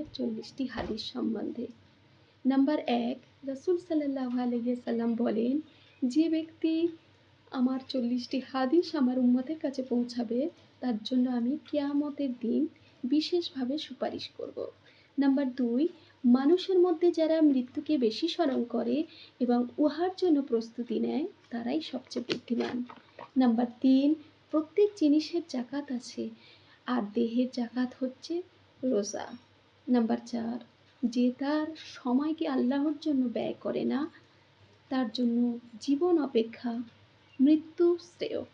নামের চল্লিশটি হাদিস সম্বন্ধে। নাম্বার এক, রসুল সাল্লাহ আলহিসাল্লাম বলেন, যে ব্যক্তি আমার চল্লিশটি হাদিস আমার উম্মতের কাছে পৌঁছাবে, তার জন্য আমি কেয়ামতের দিন বিশেষভাবে সুপারিশ করব। নাম্বার দুই, মানুষের মধ্যে যারা মৃত্যুকে বেশি স্মরণ করে এবং উহার জন্য প্রস্তুতি নেয়, তারাই সবচেয়ে বুদ্ধিমান। নাম্বার তিন, প্রত্যেক জিনিসের জাকাত আছে, আর দেহের জাকাত হচ্ছে রোজা। নাম্বার চার, যে তার সময়কে আল্লাহর জন্য ব্যয় করে না, তার জন্য জীবন অপেক্ষা মৃত্যু শ্রেয়।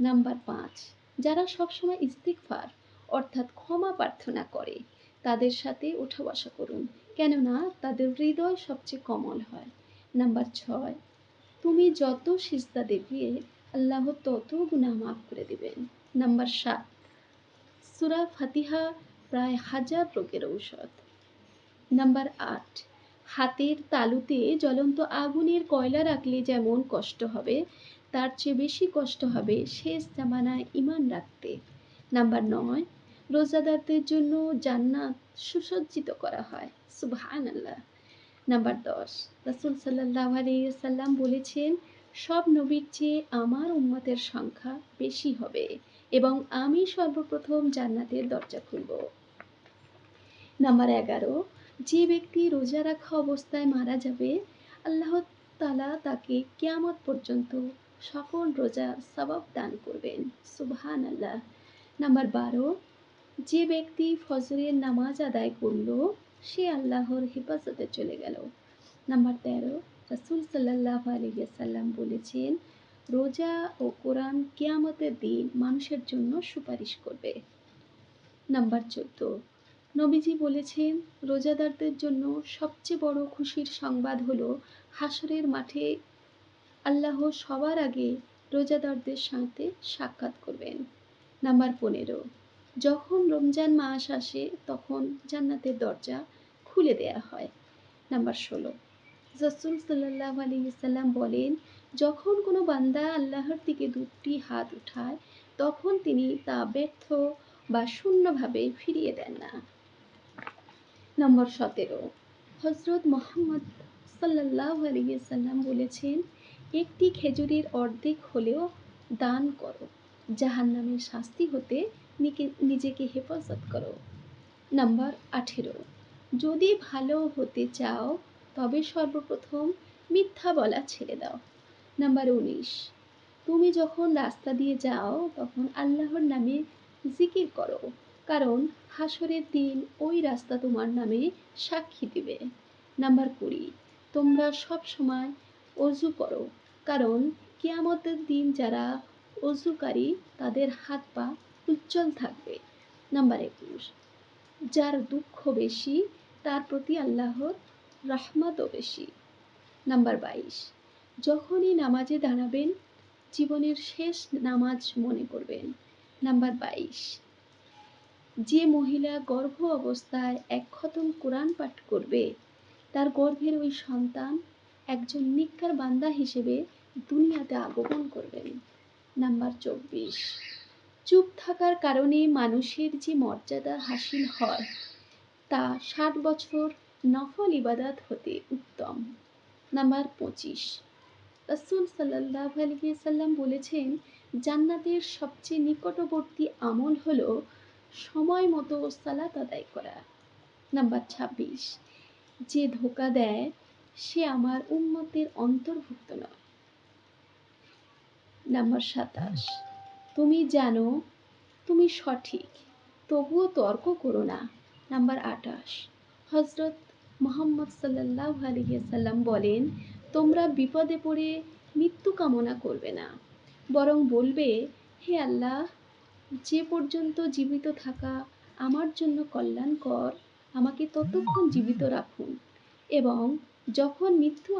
নাম্বার পাঁচ, যারা সবসময় ইস্তিকফার অর্থাৎ ক্ষমা প্রার্থনা করে, তাদের সাথে ওঠা বসা করুন, কেননা তাদের হৃদয় সবচেয়ে কমল হয়। নাম্বার ছয়, তুমি যত সিজদা দেবে আল্লাহ তত গুনাহ মাফ করে দিবেন। নাম্বার সাত, সুরা ফাতিহা প্রায় হাজার রোগের ঔষধ। নাম্বার আট, হাতের তালুতে জ্বলন্ত আগুনের কয়লা রাখলে যেমন কষ্ট হবে, তার চেয়ে বেশি কষ্ট হবে শেষ জামানায় ইমান রাখতে। নাম্বার নয়, রোজাদারদের জন্য জান্নাত সুসজ্জিত করা হয়। সুবহান আল্লাহ নাম্বার দশ, রাসুল সাল্লাহ সাল্লাম বলেছেন, সব নবীর চেয়ে আমার উম্মতের সংখ্যা বেশি হবে এবং আমি সর্বপ্রথম জান্নাতের দরজা খুলব। নাম্বার এগারো, যে ব্যক্তি রোজা রাখা অবস্থায় মারা যাবে, আল্লাহ তালা তাকে কেয়ামত পর্যন্ত সকল রোজার সবাব দান করবেন। সুবহান আল্লাহ নাম্বার বারো, যে ব্যক্তি ফজরের নামাজ আদায় করল, সে আল্লাহর হেফাজতে চলে গেল। নাম্বার তেরো, রাসুল সাল্লাহ আলিয়াসাল্লাম বলেছেন, রোজা ও কোরআন কেয়ামতের দিন মানুষের জন্য সুপারিশ করবে। নাম্বার চোদ্দ নবীজি বলেছেন, রোজাদারদের জন্য সবচেয়ে বড় খুশির সংবাদ হলো হাসরের মাঠে আল্লাহ সবার আগে রোজাদারদের সাথে সাক্ষাৎ করবেন। নাম্বার পনেরো, যখন রমজান মাস আসে তখন জান্নাতের দরজা খুলে দেয়া হয়। নাম্বার ষোলো, রসুল সাল্লাহ আলী সাল্লাম বলেন, যখন কোনো বান্দা আল্লাহর দিকে দুটি হাত উঠায়, তখন তিনি তা ব্যর্থ বা শূন্যভাবে ফিরিয়ে দেন না। নম্বর সতেরো। হজরত মোহাম্মদ সাল্লাহ আলী সাল্লাম বলেছেন, একটি খেজুরের অর্ধেক হলেও দান করো জাহান নামের শাস্তি হতে নিজেকে হেফাজত করো। নাম্বার আঠেরো। যদি ভালো হতে চাও, তবে সর্বপ্রথম মিথ্যা বলা ছেড়ে দাও। নাম্বার উনিশ। তুমি যখন রাস্তা দিয়ে যাও, তখন আল্লাহর নামে জিকির করো। কারণ হাসরের দিন ওই রাস্তা তোমার নামে সাক্ষী দিবে। নাম্বার কুড়ি, তোমরা সব সময় অজু করো, কারণ কেয়ামতের দিন যারা অজুকারী, তাদের হাত পা উজ্জ্বল থাকবে। নাম্বার একুশ, যার দুঃখ বেশি, তার প্রতি আল্লাহর রহমতও বেশি। নাম্বার বাইশ, যখনই নামাজে দাঁড়াবেন, জীবনের শেষ নামাজ মনে করবেন। নাম্বার বাইশ যে মহিলা গর্ভ অবস্থায় এক খতম কোরআন পাঠ করবে, তার গর্ভের ওই সন্তান একজন নিকার বান্দা হিসেবে দুনিয়াতে আগমন করবেন। নাম্বার চব্বিশ। চুপ থাকার কারণে মানুষের যে মর্যাদা হাসিল হয়, তা ষাট বছর নফল ইবাদাত হতে উত্তম। নাম্বার পঁচিশ। রসুল সাল্লাহ আলহিসাল্লাম বলেছেন, জান্নাতের সবচেয়ে নিকটবর্তী আমল হলো সময় মতো সালাত আদায় করা। নাম্বার ছাব্বিশ, যে ধোকা দেয়, সে আমার উন্মতের অন্তর্ভুক্ত নয়। নাম্বার সাতাশ, তুমি জানো, তুমি সঠিক, তবুও তর্ক করো না। নাম্বার আটাশ হজরত মোহাম্মদ সাল্লাহ আলহিসাল্লাম বলেন, তোমরা বিপদে পড়ে মৃত্যু কামনা করবে না, বরং বলবে, হে আল্লাহ যে পর্যন্ত জীবিত থাকা আমার জন্য কল্যাণকর আমাকে ততক্ষণ জীবিত রাখুন এবং যখন মৃত্যু